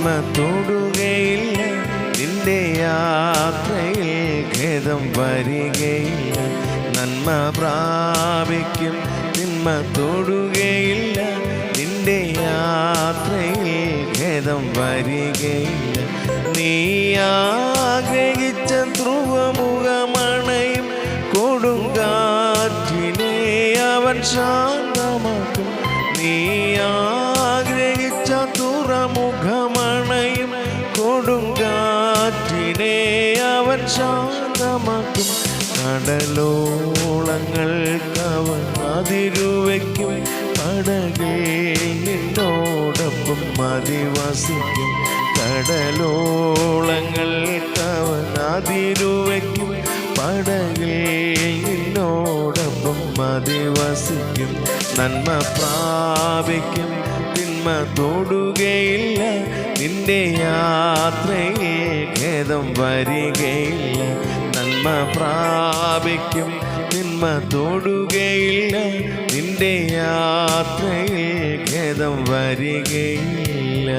നന്മ തൊടുകയില്ല. നിന്റെ യാത്രയിൽ ഖേദം വരികയില്ല. നന്മ പ്രാപിക്കും തിന്മ തൊടുകയില്ല. നിന്റെ യാത്രയിൽ ഖേദം വരികയില്ല. നീ അതിരുവയ്ക്കും പടകിൽ നിന്നോടൊപ്പം കടലോളങ്ങൾ തവനാതിരുവയ്ക്കും പടകിൽ നിന്നോടൊപ്പം അധിവസിക്കും നന്മ പ്രാപിക്കും. തിന്മ തൊടുകയില്ല. നിന്റെ യാത്രയിൽ ഖേദം വരികയില്ല. നന്മ പ്രാപിക്കും. തിന്മ തൊടുകയില്ല. നിന്റെ യാത്രയിൽ ഖേദം വരികയില്ല.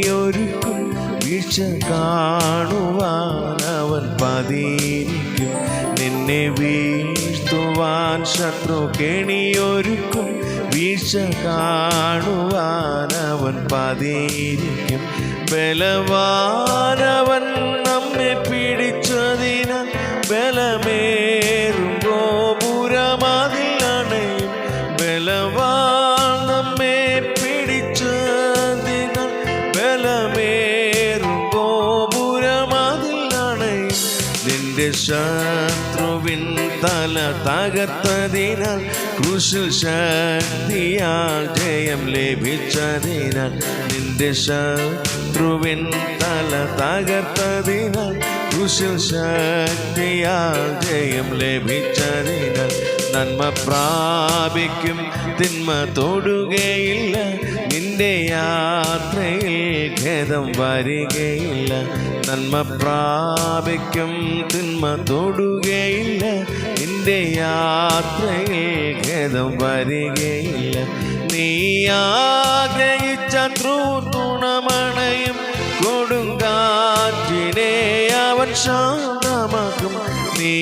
കെണിയൊരുക്കും വീഴ്ച കാണുവാൻ അവൻ പതിയിരിക്കും. നിന്നെ വീഴ്ത്തുവാൻ ശത്രു കെണിയൊരുക്കും. വീഴ്ച കാണുവാൻ അവൻ പതിയിരിക്കും. ബലവാനവൻ നമ്മെ പിടിച്ചതിനാൽ ബലമേറും തല തകർത്തതിനാൽ ക്രൂശിൽ ശക്തിയാൽ ജയം ലഭിച്ചതിനാൽ നിന്റെ ശത്രുവിൻ തല തകർത്തതിനാൽ ക്രൂശിൽ ശക്തിയാൽ ജയം ലഭിച്ചതിനാൽ നന്മ പ്രാപിക്കും. തിന്മ തൊടുകയില്ല. നിന്റെ യാത്രയിൽ ഖേദം വരികയില്ല. നന്മ പ്രാപിക്കും. തിന്മ തൊടുകയില്ല. നിന്റെ യാത്രയിൽ ഖേദം വരികയില്ല. നീ ആഗ്രഹിച്ച ത്രുണമണയും കൊടുങ്കാറ്റിനെ അവൻ ശാന്തമാക്കും. നീ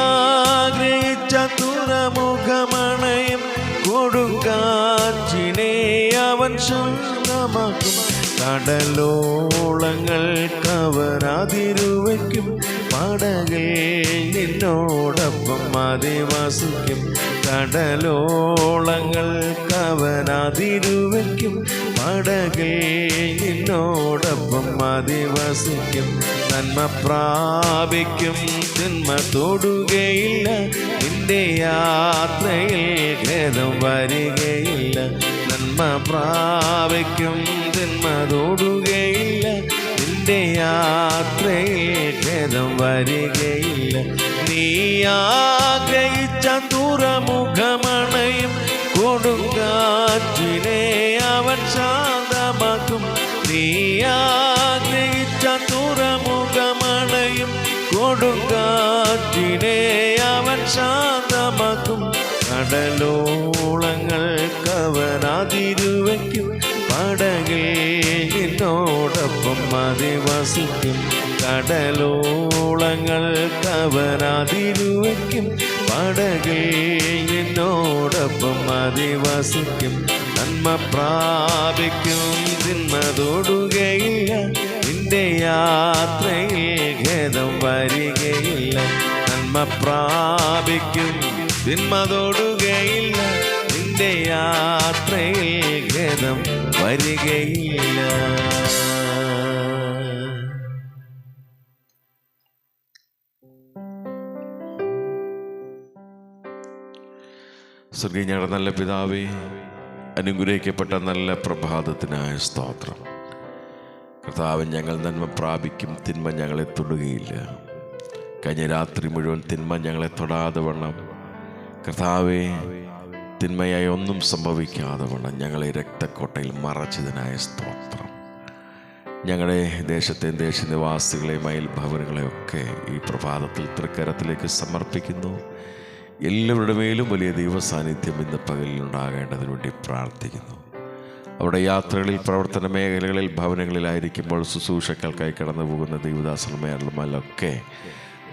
ആഗ്രഹിച്ച തുറമുഖമണയും കൊടുങ്കാറ്റിനെ അവൻ ശാന്തമാക്കും. കടലോളങ്ങൾ കവരാതിരുവയ്ക്കും പടകിൽ നിന്നോടൊപ്പം അധിവസിക്കും കടലോളങ്ങൾ കവനാതിരുവയ്ക്കും പടകിൽ നിന്നോടൊപ്പം നന്മ പ്രാപിക്കും. തിന്മ തൊടുകയില്ല. നിന്റെ യാത്രയിൽ ഖേദം വരികയില്ല. നന്മ പ്രാപിക്കും. തിന്മ തൊടുകയില്ല. നിന്റെ യാത്രയിൽ ഖേദം വരികയില്ല. നീ കൊടുങ്കാറ്റിനെ അവൻ ശാന്തമാക്കും. നീ കൊടുങ്കാറ്റിനെ അവൻ ശാന്തമാക്കും. കടലോളങ്ങൾ കവനാതിരുവയ്ക്കും പടകേ പടകിൽ നിന്നോടൊപ്പം അധിവസിക്കും കടലോളങ്ങൾ കവരാതിരുവയ്ക്കും പടകിൽ എന്നോടൊപ്പം അധിവസിക്കും നന്മ പ്രാപിക്കും. തിന്മ തൊടുകയില്ല. നിന്റെ യാത്രയിൽ ഖേദം വരികയില്ല. നന്മ പ്രാപിക്കും. തിന്മ തൊടുകയില്ല. നിന്റെ യാത്രയിൽ ഗതം വരികയില്ല. സ്വർഗീയ ഞങ്ങളുടെ നല്ല പിതാവേ അനുഗ്രഹിക്കപ്പെട്ട നല്ല പ്രഭാതത്തിനായ സ്തോത്രം. കർത്താവ് ഞങ്ങൾ നന്മ പ്രാപിക്കും തിന്മ ഞങ്ങളെ തൊടുകയില്ല. കഴിഞ്ഞ രാത്രി മുഴുവൻ തിന്മ ഞങ്ങളെ തൊടാതെ വണ്ണം. കർത്താവെ തിന്മയായി ഒന്നും സംഭവിക്കാതെ വണ്ണം ഞങ്ങളെ രക്തക്കോട്ടയിൽ മറച്ചതിനായ സ്തോത്രം. ഞങ്ങളുടെ ദേശത്തെയും ദേശനിവാസികളെയും അയൽഭവനുകളെയും ഒക്കെ ഈ പ്രഭാതത്തിൽ തൃക്കരത്തിലേക്ക് സമർപ്പിക്കുന്നു. എല്ലാവരുടെ മേലും വലിയ ദൈവസാന്നിധ്യം ഇന്ന് പകലിൽ ഉണ്ടാകേണ്ടതിന് വേണ്ടി പ്രാർത്ഥിക്കുന്നു. അവിടെ യാത്രകളിൽ പ്രവർത്തന മേഖലകളിൽ ഭവനങ്ങളിലായിരിക്കുമ്പോൾ ശുശ്രൂഷക്കൾക്കായി കടന്നു പോകുന്ന ദൈവദാസന്മാരിലുമല്ലൊക്കെ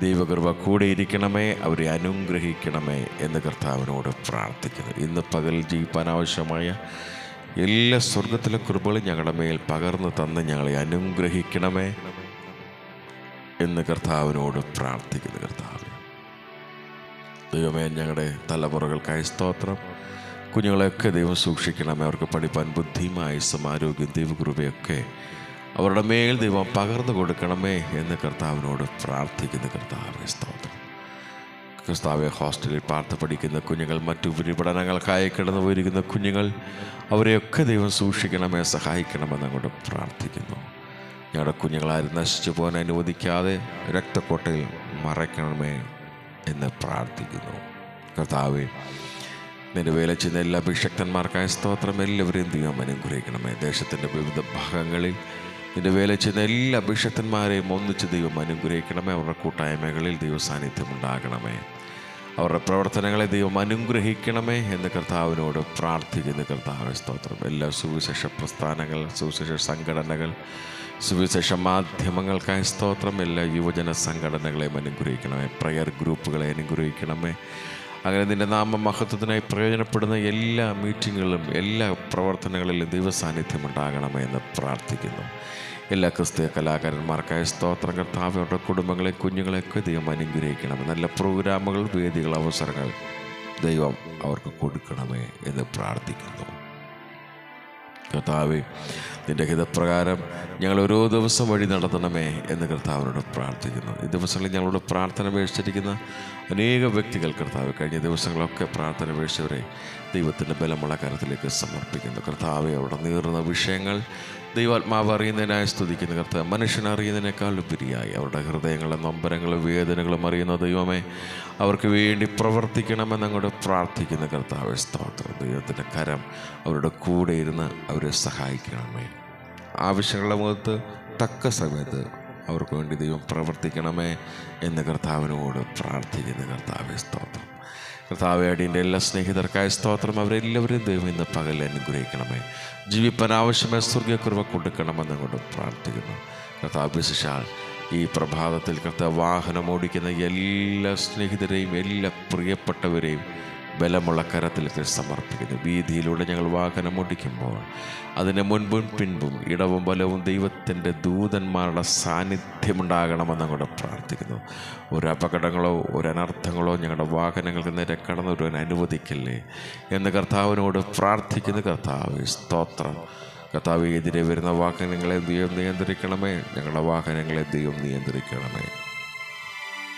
ദൈവകൃപ കൂടെ ഇരിക്കണമേ അവരെ അനുഗ്രഹിക്കണമേ എന്ന് കർത്താവിനോട് പ്രാർത്ഥിക്കുന്നു. ഇന്ന് പകൽ ജീവിപ്പാൻ ആവശ്യമായ എല്ലാ സ്വർഗത്തിലെ കൃപകളും ഞങ്ങളുടെ മേൽ പകർന്നു തന്ന് ഞങ്ങളെ അനുഗ്രഹിക്കണമേ എന്ന് കർത്താവിനോട് പ്രാർത്ഥിക്കുന്നു കർത്താവ്. ദൈവമേ ഞങ്ങളുടെ തലമുറകൾക്കായി സ്തോത്രം. കുഞ്ഞുങ്ങളെയൊക്കെ ദൈവം സൂക്ഷിക്കണമേ അവർക്ക് പഠിപ്പാൻ ബുദ്ധിയും ആയുസ്സും ആരോഗ്യം ദൈവകൃപയൊക്കെ അവരുടെ മേൽ ദൈവം പകർന്നു കൊടുക്കണമേ എന്ന് കർത്താവിനോട് പ്രാർത്ഥിക്കുന്ന. കർത്താവെ സ്തോത്രം. ക്രിസ്താവെ ഹോസ്റ്റലിൽ പാർത്ത് പഠിക്കുന്ന കുഞ്ഞുങ്ങൾ മറ്റു ഉപരിപഠനങ്ങൾക്കായി കിടന്നു പോയിരിക്കുന്ന കുഞ്ഞുങ്ങൾ അവരെയൊക്കെ ദൈവം സൂക്ഷിക്കണമേ സഹായിക്കണമെന്ന് അങ്ങോട്ട് പ്രാർത്ഥിക്കുന്നു. ഞങ്ങളുടെ കുഞ്ഞുങ്ങളാരും നശിച്ചു പോകാൻ അനുവദിക്കാതെ രക്തക്കോട്ടയിൽ മറയ്ക്കണമേ എന്ന് പ്രാർത്ഥിക്കുന്നു. കർത്താവെ നിന്റെ വേല ചെയ്യുന്ന എല്ലാ അഭിഷക്തന്മാർക്കായ സ്തോത്രം. എല്ലാവരെയും ദൈവം അനുഗ്രഹിക്കണമേ. ദേശത്തിന്റെ വിവിധ ഭാഗങ്ങളിൽ നിന്റെ വേല ചെയ്യുന്ന എല്ലാ അഭിഷക്തന്മാരെയും ഒന്നിച്ച് ദൈവം അനുഗ്രഹിക്കണമേ. അവരുടെ കൂട്ടായ്മകളിൽ ദൈവ സാന്നിധ്യം ഉണ്ടാകണമേ. അവരുടെ പ്രവർത്തനങ്ങളെ ദൈവം അനുഗ്രഹിക്കണമേ എന്ന് കർത്താവിനോട് പ്രാർത്ഥിക്കുന്ന. കർത്താവ് സ്തോത്രം. എല്ലാ സുവിശേഷ പ്രസ്ഥാനങ്ങൾ സുവിശേഷ സംഘടനകൾ സുവിശേഷ മാധ്യമങ്ങൾക്കായി സ്തോത്രം. എല്ലാ യുവജന സംഘടനകളെയും അനുഗ്രഹിക്കണമേ. പ്രയർ ഗ്രൂപ്പുകളെ അനുഗ്രഹിക്കണമേ. അങ്ങനെ നിന്റെ നാമമഹത്വത്തിനായി പ്രയോജനപ്പെടുന്ന എല്ലാ മീറ്റിങ്ങുകളിലും എല്ലാ പ്രവർത്തനങ്ങളിലും ദൈവസാന്നിധ്യം പ്രാർത്ഥിക്കുന്നു. എല്ലാ ക്രിസ്തീയ കലാകാരന്മാർക്കായ സ്തോത്രം. കർത്താവ് അവരുടെ കുടുംബങ്ങളെ കുഞ്ഞുങ്ങളെയൊക്കെ ദൈവം അനുഗ്രഹിക്കണം നല്ല പ്രോഗ്രാമുകൾ വേദികൾ അവസരങ്ങൾ ദൈവം അവർക്ക് കൊടുക്കണമേ എന്ന് പ്രാർത്ഥിക്കുന്നു. കർത്താവെ നിന്റെ ഹിതപ്രകാരം ഞങ്ങൾ ഓരോ ദിവസം വഴി നടത്തണമേ എന്ന് കർത്താവിനോട് പ്രാർത്ഥിക്കുന്നു. ഈ ദിവസങ്ങളിൽ ഞങ്ങളോട് പ്രാർത്ഥന അപേക്ഷിച്ചിരിക്കുന്ന അനേക വ്യക്തികൾ കർത്താവ് കഴിഞ്ഞ ദിവസങ്ങളൊക്കെ പ്രാർത്ഥന അപേക്ഷിച്ചവരെ ദൈവത്തിന്റെ ബലമുള്ള കരത്തിലേക്ക് സമർപ്പിക്കുന്നു. കർത്താവെ അവിടെ നീറുന്ന വിഷയങ്ങൾ ദൈവാത്മാവ് അറിയുന്നതിനായി സ്തുതിക്കുന്ന കർത്താവ്. മനുഷ്യൻ അറിയുന്നതിനേക്കാൾ ഉപരിയായി. അവരുടെ ഹൃദയങ്ങളും നൊമ്പരങ്ങളും വേദനകളും അറിയുന്ന ദൈവമേ അവർക്ക് വേണ്ടി പ്രവർത്തിക്കണമെന്ന് അങ്ങോട്ട് പ്രാർത്ഥിക്കുന്ന കർത്താവ്. സ്തോത്രം. ദൈവത്തിന്റെ കരം അവരുടെ കൂടെ ഇരുന്ന് അവരെ സഹായിക്കണമേ. ആവശ്യങ്ങളുടെ മുഖത്ത് തക്ക സമയത്ത് അവർക്ക് വേണ്ടി ദൈവം പ്രവർത്തിക്കണമേ എന്ന് കർത്താവിനോട് പ്രാർത്ഥിക്കുന്ന കർത്താവ്. സ്തോത്രം. കർത്താവെ അടിയന്റെ എല്ലാ സ്നേഹിതർക്കായ സ്തോത്രം. അവരെല്ലാവരെയും ദൈവം ഇന്ന് പകൽ അനുഗ്രഹിക്കണമേ. ജീവിപ്പാൻ ആവശ്യമായ സ്വർഗക്കുറവ കൊടുക്കണമെന്ന് കൊണ്ട് പ്രാർത്ഥിക്കുന്നു. കർത്താവ് വിശിഷാൽ ഈ പ്രഭാതത്തിൽ കർത്താവ് വാഹനം ഓടിക്കുന്ന എല്ലാ സ്നേഹിതരെയും എല്ലാ പ്രിയപ്പെട്ടവരെയും ബലമുള്ള കരത്തിലേക്ക് സമർപ്പിക്കുന്നു. വീതിയിലൂടെ ഞങ്ങൾ വാഹനം ഓടിക്കുമ്പോൾ അതിന് മുൻപും പിൻപും ഇടവും ബലവും ദൈവത്തിന്റെ ദൂതന്മാരുടെ സാന്നിധ്യമുണ്ടാകണമെന്ന് അങ്ങോട്ട് പ്രാർത്ഥിക്കുന്നു. ഒരു അപകടങ്ങളോ ഒരു അനർത്ഥങ്ങളോ ഞങ്ങളുടെ വാഹനങ്ങൾക്ക് നേരെ കടന്നു വരുവാൻ അനുവദിക്കില്ലേ എന്ന് കർത്താവിനോട് പ്രാർത്ഥിക്കുന്നു. കർത്താവ് സ്തോത്രം. കർത്താവ് എതിരെ വരുന്ന വാഹനങ്ങളെ ദൈവം നിയന്ത്രിക്കണമേ. ഞങ്ങളുടെ വാഹനങ്ങളെ ദൈവം നിയന്ത്രിക്കണമേ.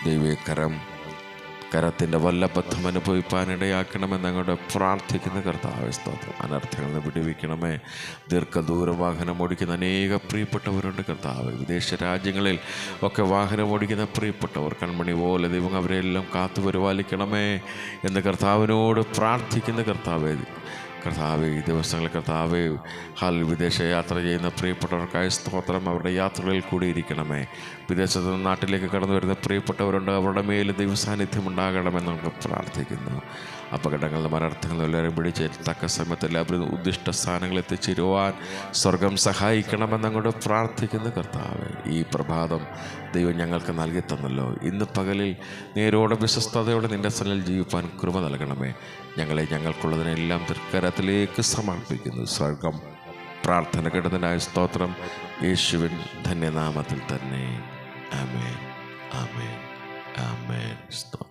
ദൈവകരം കരത്തിന്റെ വല്ലബദ്ധം അനുഭവിപ്പാനിടയാക്കണമെന്ന് അങ്ങോട്ട് പ്രാർത്ഥിക്കുന്ന കർത്താവ് സ്തോത്രം. അനർത്ഥങ്ങളിൽ നിന്ന് വിടുവിക്കണമേ. ദീർഘദൂര വാഹനം ഓടിക്കുന്ന അനേക പ്രിയപ്പെട്ടവരുണ്ട് കർത്താവ്. വിദേശ രാജ്യങ്ങളിൽ ഒക്കെ വാഹനം ഓടിക്കുന്ന പ്രിയപ്പെട്ടവർ കൺമണി പോലെ ദൈവം അവരെല്ലാം കാത്തു പരിപാലിക്കണമേ എന്ന് കർത്താവിനോട് പ്രാർത്ഥിക്കുന്ന കർത്താവ്. കർത്താവ് ഈ ദിവസങ്ങളിൽ കർത്താവ് ഹാൽ വിദേശ യാത്ര ചെയ്യുന്ന പ്രിയപ്പെട്ടവർക്കായ സ്തോത്രം. അവരുടെ യാത്രകളിൽ കൂടി ഇരിക്കണമേ വിദേശത്ത് നിന്ന് നാട്ടിലേക്ക് കടന്നു വരുന്ന പ്രിയപ്പെട്ടവരുണ്ട്. അവരുടെ മേൽ ദൈവസാന്നിധ്യം ഉണ്ടാകണമെന്ന് നമുക്ക് പ്രാർത്ഥിക്കുന്നു. അപകടങ്ങളിലും അനർത്ഥങ്ങളിലും എല്ലാവരും പിടിച്ച് തക്ക സമയത്ത് എല്ലാവരും ഉദ്ദിഷ്ട സ്ഥാനങ്ങളിൽ എത്തിച്ചേരുവാൻ സ്വർഗം സഹായിക്കണമെന്ന് പ്രാർത്ഥിക്കുന്നു കർത്താവ്. ഈ പ്രഭാതം ദൈവം ഞങ്ങൾക്ക് നൽകി തന്നല്ലോ. ഇന്ന് പകലിൽ നേരോടെ വിശ്വസ്തയോടെ നിന്റെ സ്ഥലിൽ ജീവിപ്പാൻ കൃപ നൽകണമേ. ഞങ്ങളെ ഞങ്ങൾക്കുള്ളതിനെല്ലാം തൃക്കരത്തിലേക്ക് സമർപ്പിക്കുന്നു. സ്വർഗം പ്രാർത്ഥന കിടന്നതിനായ സ്തോത്രം. യേശുവിൻ ധന്യനാമത്തിൽ തന്നെ. ആമേൻ. ആമേൻ. ആമേൻ. സ്തോത്രം